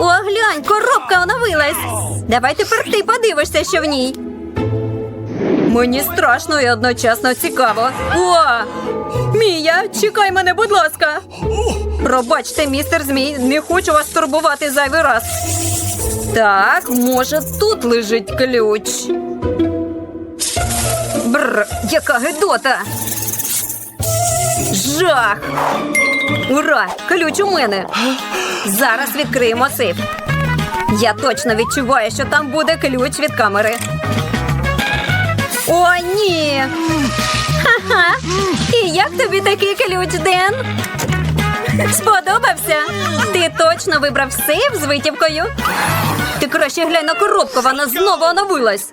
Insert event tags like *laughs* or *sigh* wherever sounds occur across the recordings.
О, глянь, коробка оновилась. Давай тепер ти подивишся, що в ній. Мені страшно і одночасно цікаво. О! Мія, чекай мене, будь ласка. Пробачте, містер Змій, не хочу вас турбувати зайвий раз. Так, може, тут лежить ключ. Бррр, яка гидота. Жах. Ура! Ключ у мене. Зараз відкриємо сейф. Я точно відчуваю, що там буде ключ від камери. О, ні. Ха-ха. І як тобі такий ключ, Ден? Сподобався? Ти точно вибрав сейф з витівкою? Ти краще глянь на коробку, вона знову оновилась.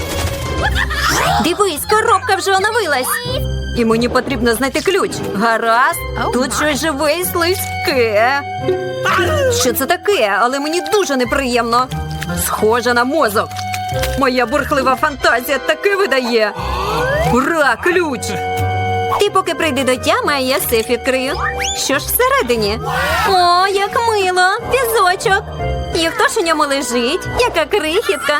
Дивись, коробка вже оновилась. І мені потрібно знайти ключ. Гаразд, тут щось живе і слизьке. Що це таке? Але мені дуже неприємно. Схоже на мозок. Моя бурхлива фантазія таки видає. Ура, ключ! Ти поки прийди до тями, а я сейф відкрию. Що ж всередині? О, як мило! Пізочок. І хто ж у ньому лежить? Яка крихітка.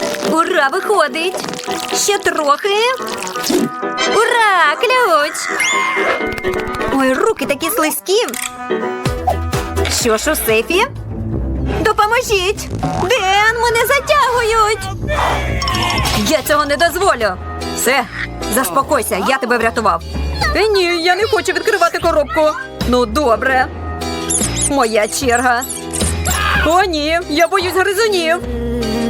Ура, виходить. Ще трохи. Ура! Ключ! Ой, руки такі слизькі. Що ж у сейфі? Допоможіть! Ден, мене затягують! Я цього не дозволю. Все, заспокойся, я тебе врятував. Е, ні, я не хочу відкривати коробку. Ну, добре. Моя черга. О, ні, я боюсь гризунів.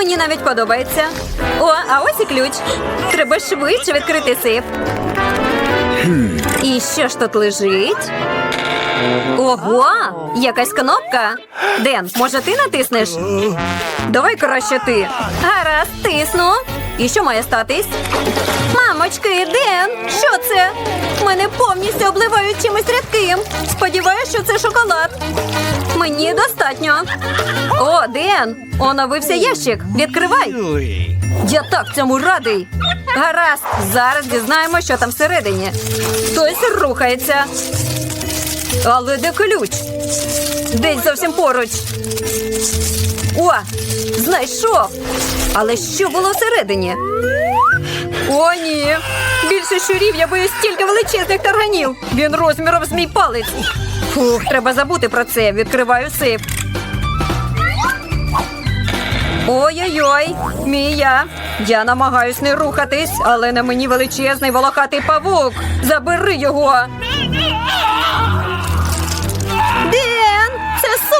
Мені навіть подобається. О, а ось і ключ. Треба швидше відкрити сейф. І що ж тут лежить? Ого, якась кнопка. Ден, може ти натиснеш? Давай краще ти. Гаразд, тисну. І що має статись? Мамочки, Ден, що це? Мене повністю обливають чимось рідким. Сподіваюсь, що це шоколад. Мені достатньо. О, Ден, оновився ящик. Відкривай. Я так цьому радий. Гаразд, зараз дізнаємо, що там всередині. Хтось рухається. Але де ключ? Десь зовсім поруч. О, знайшов. Але що було всередині? О, ні. Більше щурів я боюсь стільки величезних тарганів. Він розміром з мій палець. Фух, треба забути про це. Відкриваю сейф. Ой-ой-ой, Мія. Я намагаюсь не рухатись, але на мені величезний волохатий павук. Забери його.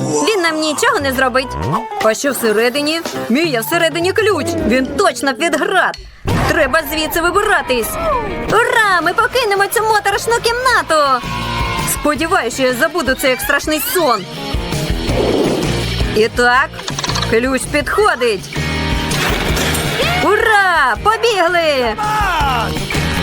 Він нам нічого не зробить. А що всередині? Мія, всередині ключ. Він точно під град. Треба звідси вибиратись. Ура! Ми покинемо цю моторошну кімнату. Сподіваюся, що я забуду це як страшний сон. І так, ключ підходить. Ура! Побігли!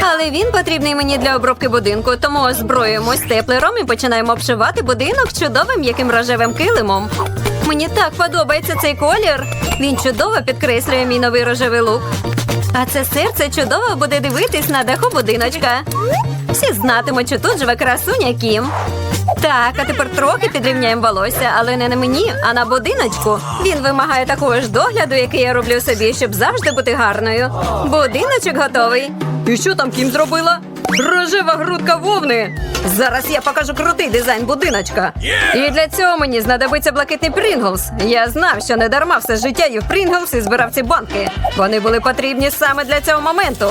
Але він потрібний мені для обробки будинку, тому озброїмось теплером і починаємо обшивати будинок чудовим яким рожевим килимом. Мені так подобається цей колір. Він чудово підкреслює мій новий рожевий лук. А це серце чудово буде дивитись на даху будиночка. Всі знатимуть, що тут живе красуня Кім. Так, а тепер трохи підрівняємо волосся, але не на мені, а на будиночку. Він вимагає такого ж догляду, який я роблю собі, щоб завжди бути гарною. Будиночок готовий. І що там Кім зробила? Рожева грудка вовни. Зараз я покажу крутий дизайн будиночка. І для цього мені знадобиться блакитний Прінглс. Я знав, що не дарма все життя їв Прінглс і збирав ці банки. Вони були потрібні саме для цього моменту.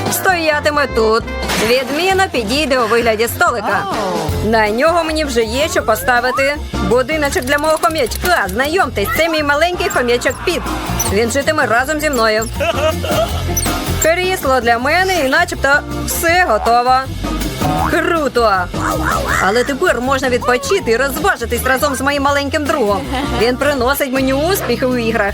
Стоятиме тут. Відмінно підійде у вигляді столика. На нього мені вже є що поставити. Будиночок для мого хом'ячка. Знайомтесь, це мій маленький хом'ячок Піт. Він житиме разом зі мною. *laughs* Крісло для мене і начебто все готово. Круто! Але тепер можна відпочити і розважитись разом з моїм маленьким другом. Він приносить мені успіхи у іграх.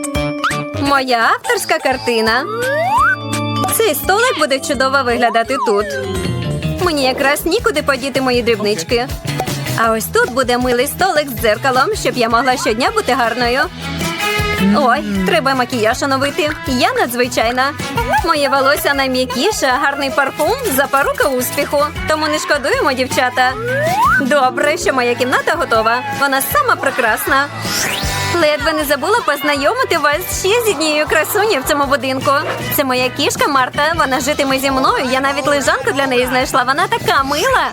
Моя авторська картина. Цей столик буде чудово виглядати тут. Мені якраз нікуди подіти мої дрібнички. А ось тут буде милий столик з дзеркалом, щоб я могла щодня бути гарною. Ой, треба макіяж оновити. Я надзвичайна. Моє волосся найм'якіше, гарний парфум запорука успіху. Тому не шкодуємо, дівчата. Добре, що моя кімната готова. Вона сама прекрасна. Ледве не забула познайомити вас ще з однією красунею в цьому будинку. Це моя кішка Марта. Вона житиме зі мною. Я навіть лежанку для неї знайшла. Вона така мила.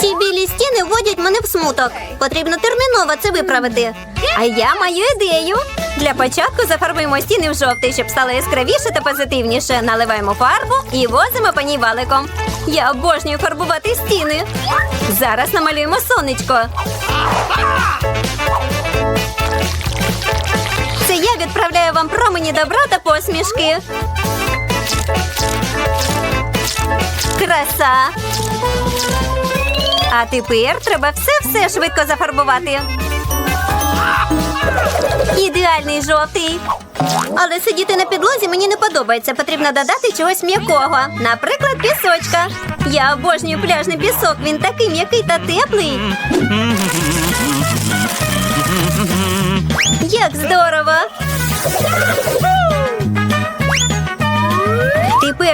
Ці білі стіни вводять мене в смуток. Потрібно терміново це виправити. А я маю ідею. Для початку зафарбуємо стіни в жовтий, щоб стало яскравіше та позитивніше. Наливаємо фарбу і возимо по ній валиком. Я обожнюю фарбувати стіни. Зараз намалюємо сонечко. Це я відправляю вам промені добра та посмішки. Краса. А тепер треба все-все швидко зафарбувати. Ідеальний жовтий. Але сидіти на підлозі мені не подобається. Потрібно додати чогось м'якого. Наприклад, пісочка. Я обожнюю пляжний пісок. Він такий м'який та теплий. Як здорово!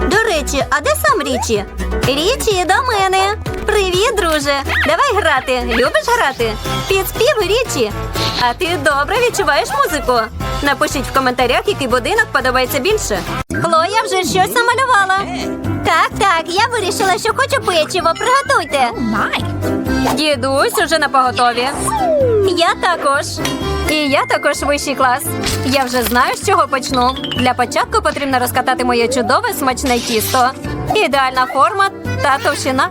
До речі, а де сам Річі? Річі до мене. Привіт, друже. Давай грати. Любиш грати? Під спів Річі. А ти добре відчуваєш музику? Напишіть в коментарях, який будинок подобається більше. Хлоя вже щось намалювала. Так, так, я вирішила, що хочу печиво. Приготуйте. Дідусь уже на поготові. Я також. І я також вищий клас. Я вже знаю, з чого почну. Для початку потрібно розкатати моє чудове смачне тісто. Ідеальна форма та товщина.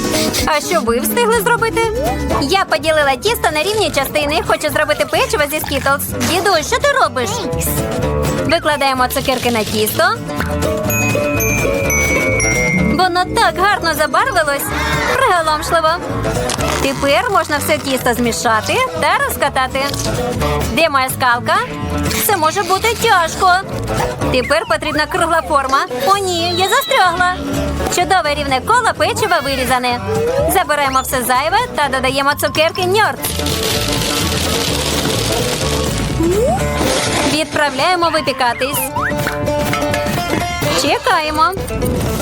А що ви встигли зробити? Я поділила тісто на рівні частини. Хочу зробити печиво зі скітлс. Дідусь, що ти робиш? Викладаємо цукерки на тісто. Воно так гарно забарвилось. Приголомшливо. Тепер можна все тісто змішати та розкатати. Де моя скалка? Це може бути тяжко. Тепер потрібна кругла форма. О, ні, я застрягла. Чудове рівне коло печива вирізане. Забираємо все зайве та додаємо цукерки ньорд. Відправляємо випікатись. Чекаємо.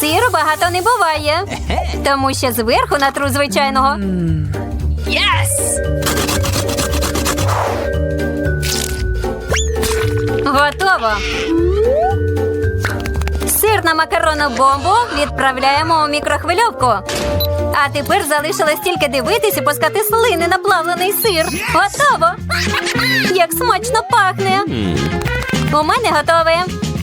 Сиру багато не буває, тому що зверху натру звичайного. Готово. Сир на макаронну бомбу відправляємо у мікрохвильовку. А тепер залишилось тільки дивитись і пускати слини на плавлений сир. Готово! Як смачно пахне! У мене готове.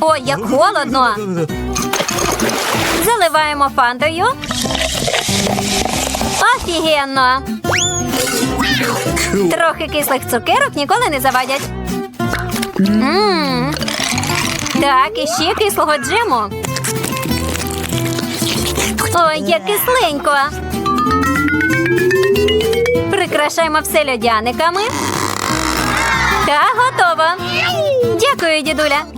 Ой, як холодно. Заливаємо фантою. Офігенно. Трохи кислих цукерок ніколи не завадять. Мм. Так, і ще кислого джему. Ой, як кисленько. Прикрашаємо все льодяниками. Та готово. Дякую, дідуля.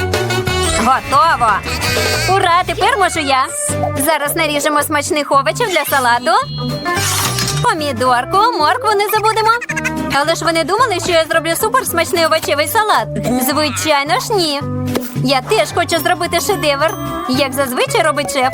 Готово! Ура! Тепер можу я. Зараз наріжемо смачних овочів для салату. Помідорку, моркву не забудемо. Але ж ви не думали, що я зроблю суперсмачний овочевий салат? Звичайно ж ні. Я теж хочу зробити шедевр, як зазвичай робить шеф.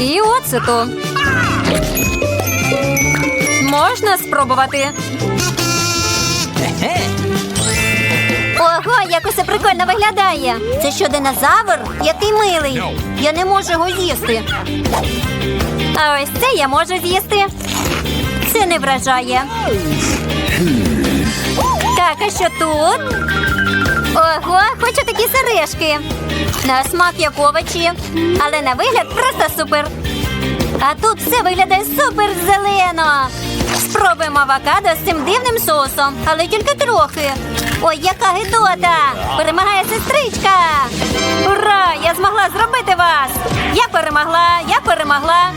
І оцету. Можна спробувати. Ого, як усе прикольно виглядає. Це що, динозавр? Який милий. Я не можу його з'їсти. А ось це я можу з'їсти. Це не вражає. Так, а що тут? Ого, хочу такі сережки. На смак як овочі, але на вигляд просто супер. А тут все виглядає супер зелено. Спробуємо авокадо з цим дивним соусом, але тільки трохи. Ой, яка гидота! Перемагає сестричка! Ура! Я змогла зробити вас! Я перемогла, я перемогла.